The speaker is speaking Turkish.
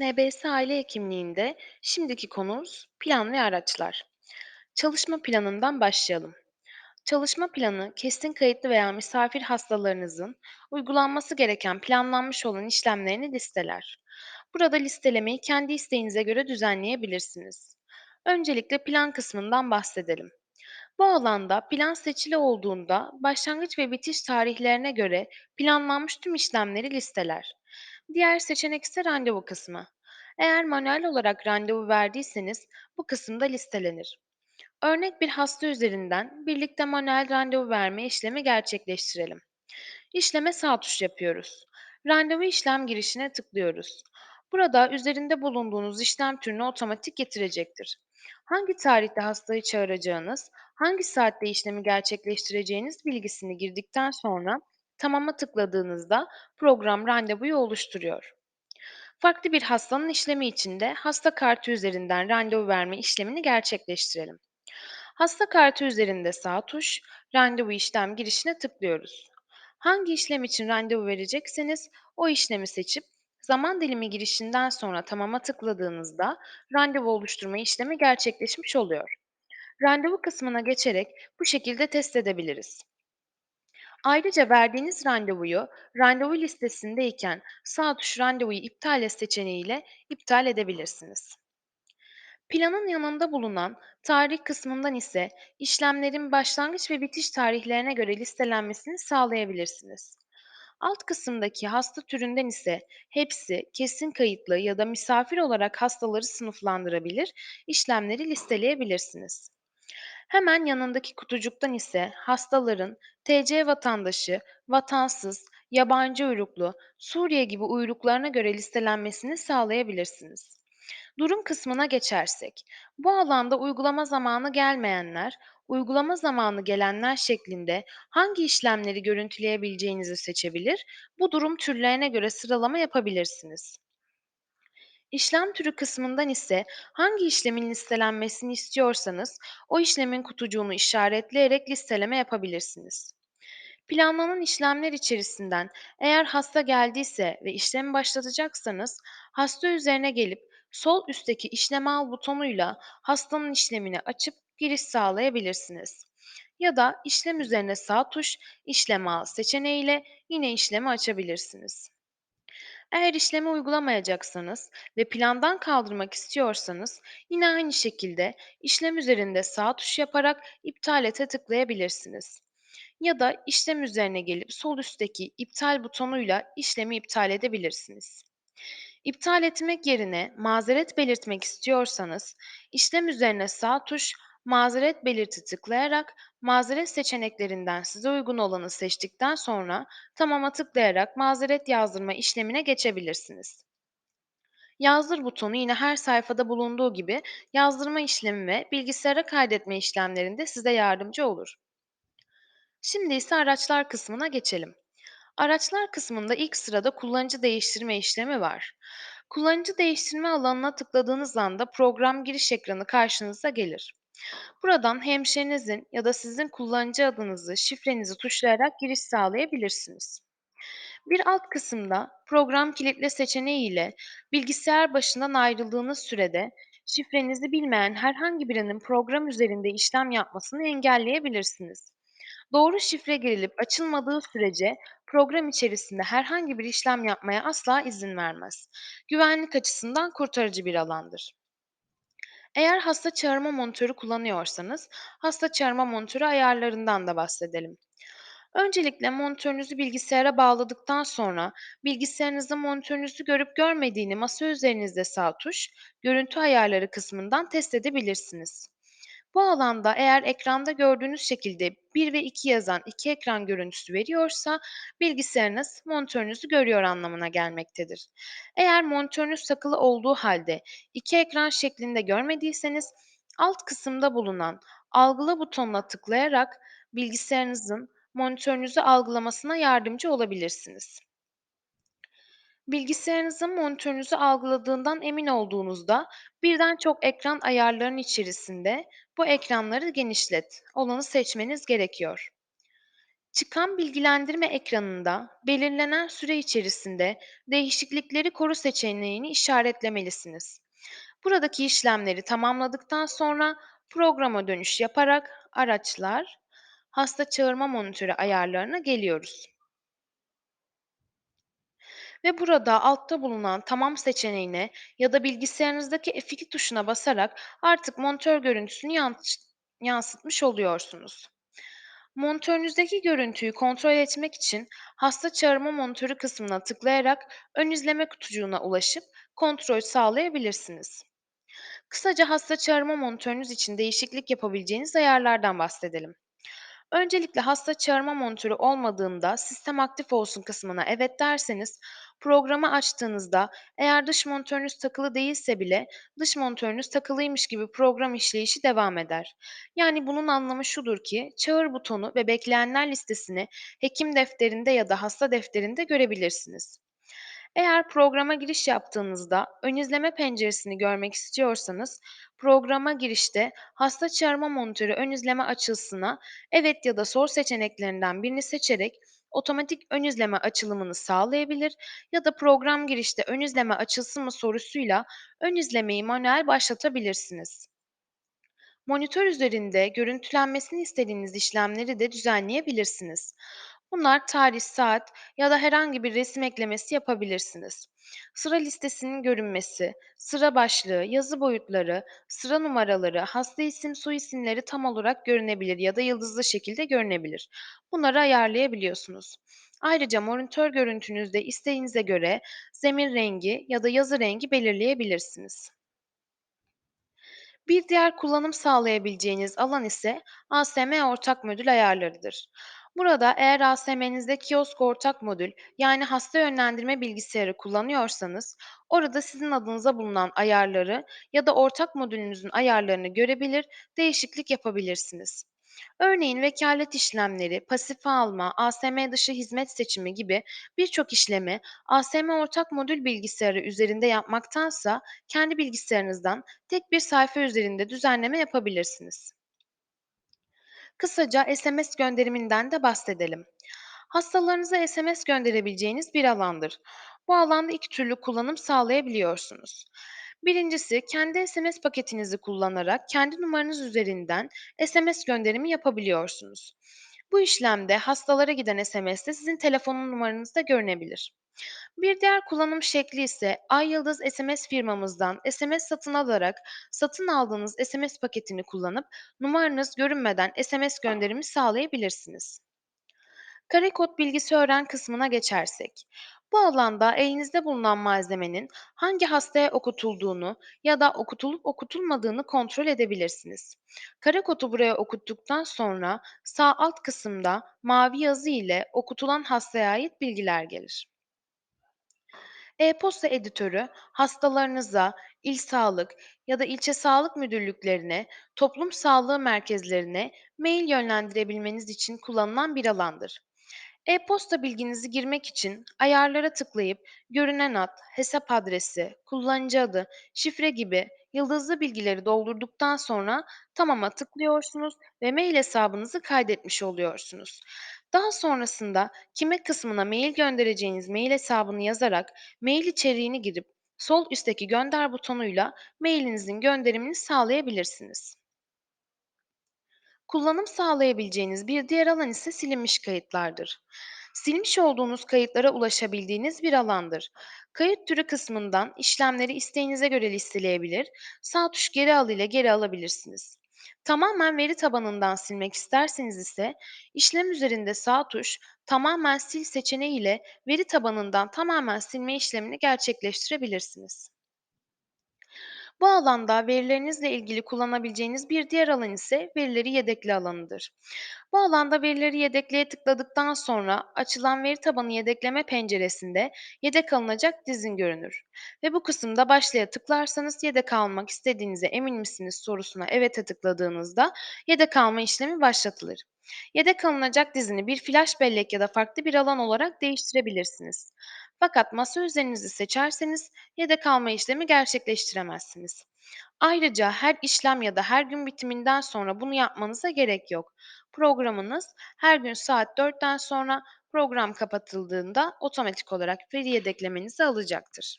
NBS Aile Hekimliği'nde şimdiki konumuz plan ve araçlar. Çalışma planından başlayalım. Çalışma planı, kesin kayıtlı veya misafir hastalarınızın uygulanması gereken planlanmış olan işlemlerini listeler. Burada listelemeyi kendi isteğinize göre düzenleyebilirsiniz. Öncelikle plan kısmından bahsedelim. Bu alanda plan seçili olduğunda başlangıç ve bitiş tarihlerine göre planlanmış tüm işlemleri listeler. Diğer seçenek ise randevu kısmı. Eğer manuel olarak randevu verdiyseniz bu kısımda listelenir. Örnek bir hasta üzerinden birlikte manuel randevu verme işlemi gerçekleştirelim. İşleme sağ tuş yapıyoruz. Randevu işlem girişine tıklıyoruz. Burada üzerinde bulunduğunuz işlem türünü otomatik getirecektir. Hangi tarihte hastayı çağıracağınız, hangi saatte işlemi gerçekleştireceğiniz bilgisini girdikten sonra tamama tıkladığınızda program randevuyu oluşturuyor. Farklı bir hastanın işlemi için de hasta kartı üzerinden randevu verme işlemini gerçekleştirelim. Hasta kartı üzerinde sağ tuş, randevu işlem girişine tıklıyoruz. Hangi işlem için randevu verecekseniz o işlemi seçip zaman dilimi girişinden sonra tamama tıkladığınızda randevu oluşturma işlemi gerçekleşmiş oluyor. Randevu kısmına geçerek bu şekilde test edebiliriz. Ayrıca verdiğiniz randevuyu randevu listesindeyken sağ tuş randevuyu iptal et seçeneğiyle iptal edebilirsiniz. Planın yanında bulunan tarih kısmından ise işlemlerin başlangıç ve bitiş tarihlerine göre listelenmesini sağlayabilirsiniz. Alt kısımdaki hasta türünden ise hepsi kesin kayıtlı ya da misafir olarak hastaları sınıflandırabilir, işlemleri listeleyebilirsiniz. Hemen yanındaki kutucuktan ise hastaların TC vatandaşı, vatansız, yabancı uyruklu, Suriye gibi uyruklarına göre listelenmesini sağlayabilirsiniz. Durum kısmına geçersek, bu alanda uygulama zamanı gelmeyenler, uygulama zamanı gelenler şeklinde hangi işlemleri görüntüleyebileceğinizi seçebilir, bu durum türlerine göre sıralama yapabilirsiniz. İşlem türü kısmından ise hangi işlemin listelenmesini istiyorsanız o işlemin kutucuğunu işaretleyerek listeleme yapabilirsiniz. Planlanan işlemler içerisinden eğer hasta geldiyse ve işlemi başlatacaksanız hasta üzerine gelip sol üstteki işlem al butonuyla hastanın işlemini açıp giriş sağlayabilirsiniz. Ya da işlem üzerine sağ tuş işlem al seçeneğiyle yine işlemi açabilirsiniz. Eğer işlemi uygulamayacaksanız ve plandan kaldırmak istiyorsanız yine aynı şekilde işlem üzerinde sağ tuş yaparak iptal ete tıklayabilirsiniz. Ya da işlem üzerine gelip sol üstteki iptal butonuyla işlemi iptal edebilirsiniz. İptal etmek yerine mazeret belirtmek istiyorsanız işlem üzerine sağ tuş mazeret belirti tıklayarak mazeret seçeneklerinden size uygun olanı seçtikten sonra tamama tıklayarak mazeret yazdırma işlemine geçebilirsiniz. Yazdır butonu yine her sayfada bulunduğu gibi yazdırma işlemi ve bilgisayara kaydetme işlemlerinde size yardımcı olur. Şimdi ise araçlar kısmına geçelim. Araçlar kısmında ilk sırada kullanıcı değiştirme işlemi var. Kullanıcı değiştirme alanına tıkladığınız anda program giriş ekranı karşınıza gelir. Buradan hemşirenizin ya da sizin kullanıcı adınızı, şifrenizi tuşlayarak giriş sağlayabilirsiniz. Bir alt kısımda program kilitle seçeneği ile bilgisayar başından ayrıldığınız sürede şifrenizi bilmeyen herhangi birinin program üzerinde işlem yapmasını engelleyebilirsiniz. Doğru şifre girilip açılmadığı sürece program içerisinde herhangi bir işlem yapmaya asla izin vermez. Güvenlik açısından kurtarıcı bir alandır. Eğer hasta çağırma monitörü kullanıyorsanız, hasta çağırma monitörü ayarlarından da bahsedelim. Öncelikle monitörünüzü bilgisayara bağladıktan sonra bilgisayarınızda monitörünüzü görüp görmediğini masa üzerinizde sağ tuş, görüntü ayarları kısmından test edebilirsiniz. Bu alanda eğer ekranda gördüğünüz şekilde 1 ve 2 yazan iki ekran görüntüsü veriyorsa bilgisayarınız monitörünüzü görüyor anlamına gelmektedir. Eğer monitörünüz takılı olduğu halde iki ekran şeklinde görmediyseniz alt kısımda bulunan algıla butonuna tıklayarak bilgisayarınızın monitörünüzü algılamasına yardımcı olabilirsiniz. Bilgisayarınızın monitörünüzü algıladığından emin olduğunuzda birden çok ekran ayarlarının içerisinde bu ekranları genişlet olanı seçmeniz gerekiyor. Çıkan bilgilendirme ekranında belirlenen süre içerisinde değişiklikleri koru seçeneğini işaretlemelisiniz. Buradaki işlemleri tamamladıktan sonra programa dönüş yaparak araçlar, hasta çağırma monitörü ayarlarına geliyoruz. Ve burada altta bulunan tamam seçeneğine ya da bilgisayarınızdaki F2 tuşuna basarak artık monitör görüntüsünü yans- yansıtmış oluyorsunuz. Monitörünüzdeki görüntüyü kontrol etmek için hasta çağırma monitörü kısmına tıklayarak ön izleme kutucuğuna ulaşıp kontrol sağlayabilirsiniz. Kısaca hasta çağırma monitörünüz için değişiklik yapabileceğiniz ayarlardan bahsedelim. Öncelikle hasta çağırma monitörü olmadığında sistem aktif olsun kısmına evet derseniz programı açtığınızda eğer dış monitörünüz takılı değilse bile dış monitörünüz takılıymış gibi program işleyişi devam eder. Yani bunun anlamı şudur ki çağır butonu ve bekleyenler listesini hekim defterinde ya da hasta defterinde görebilirsiniz. Eğer programa giriş yaptığınızda ön izleme penceresini görmek istiyorsanız, programa girişte hasta çağırma monitörü ön izleme açılsına evet ya da sor seçeneklerinden birini seçerek otomatik ön izleme açılımını sağlayabilir ya da program girişte ön izleme açılsın mı sorusuyla ön izlemeyi manuel başlatabilirsiniz. Monitör üzerinde görüntülenmesini istediğiniz işlemleri de düzenleyebilirsiniz. Bunlar tarih, saat ya da herhangi bir resim eklemesi yapabilirsiniz. Sıra listesinin görünmesi, sıra başlığı, yazı boyutları, sıra numaraları, hasta isim, soy isimleri tam olarak görünebilir ya da yıldızlı şekilde görünebilir. Bunları ayarlayabiliyorsunuz. Ayrıca monitör görüntünüzde isteğinize göre zemin rengi ya da yazı rengi belirleyebilirsiniz. Bir diğer kullanım sağlayabileceğiniz alan ise ASM ortak modül ayarlarıdır. Burada eğer ASM'nizde kiosk ortak modül yani hasta yönlendirme bilgisayarı kullanıyorsanız orada sizin adınıza bulunan ayarları ya da ortak modülünüzün ayarlarını görebilir, değişiklik yapabilirsiniz. Örneğin vekalet işlemleri, pasife alma, ASM dışı hizmet seçimi gibi birçok işlemi ASM ortak modül bilgisayarı üzerinde yapmaktansa kendi bilgisayarınızdan tek bir sayfa üzerinde düzenleme yapabilirsiniz. Kısaca SMS gönderiminden de bahsedelim. Hastalarınıza SMS gönderebileceğiniz bir alandır. Bu alanda iki türlü kullanım sağlayabiliyorsunuz. Birincisi, kendi SMS paketinizi kullanarak kendi numaranız üzerinden SMS gönderimi yapabiliyorsunuz. Bu işlemde hastalara giden SMS'de sizin telefonun numaranızda görünebilir. Bir diğer kullanım şekli ise Ay Yıldız SMS firmamızdan SMS satın alarak satın aldığınız SMS paketini kullanıp numaranız görünmeden SMS gönderimi sağlayabilirsiniz. Kare kod bilgisi öğren kısmına geçersek. Bu alanda elinizde bulunan malzemenin hangi hastaya okutulduğunu ya da okutulup okutulmadığını kontrol edebilirsiniz. Kare buraya okuttuktan sonra sağ alt kısımda mavi yazı ile okutulan hastaya ait bilgiler gelir. E-posta editörü hastalarınıza, il sağlık ya da ilçe sağlık müdürlüklerine, toplum sağlığı merkezlerine mail yönlendirebilmeniz için kullanılan bir alandır. E-posta bilginizi girmek için ayarlara tıklayıp görünen ad, hesap adresi, kullanıcı adı, şifre gibi yıldızlı bilgileri doldurduktan sonra tamama tıklıyorsunuz ve mail hesabınızı kaydetmiş oluyorsunuz. Daha sonrasında kime kısmına mail göndereceğiniz mail hesabını yazarak mail içeriğini girip sol üstteki gönder butonuyla mailinizin gönderimini sağlayabilirsiniz. Kullanım sağlayabileceğiniz bir diğer alan ise silinmiş kayıtlardır. Silmiş olduğunuz kayıtlara ulaşabildiğiniz bir alandır. Kayıt türü kısmından işlemleri isteğinize göre listeleyebilir, sağ tuş geri al ile geri alabilirsiniz. Tamamen veri tabanından silmek isterseniz ise işlem üzerinde sağ tuş tamamen sil seçeneği ile veri tabanından tamamen silme işlemini gerçekleştirebilirsiniz. Bu alanda verilerinizle ilgili kullanabileceğiniz bir diğer alan ise verileri yedekle alanıdır. Bu alanda verileri yedekleye tıkladıktan sonra açılan veri tabanı yedekleme penceresinde yedek alınacak dizin görünür. Ve bu kısımda başlaya tıklarsanız yedek almak istediğinize emin misiniz sorusuna evet'e tıkladığınızda yedek alma işlemi başlatılır. Yedek alınacak dizini bir flash bellek ya da farklı bir alan olarak değiştirebilirsiniz. Fakat masa üzerinizi seçerseniz yedek alma işlemi gerçekleştiremezsiniz. Ayrıca her işlem ya da her gün bitiminden sonra bunu yapmanıza gerek yok. Programınız her gün saat 4'ten sonra program kapatıldığında otomatik olarak veri yedeklemenizi alacaktır.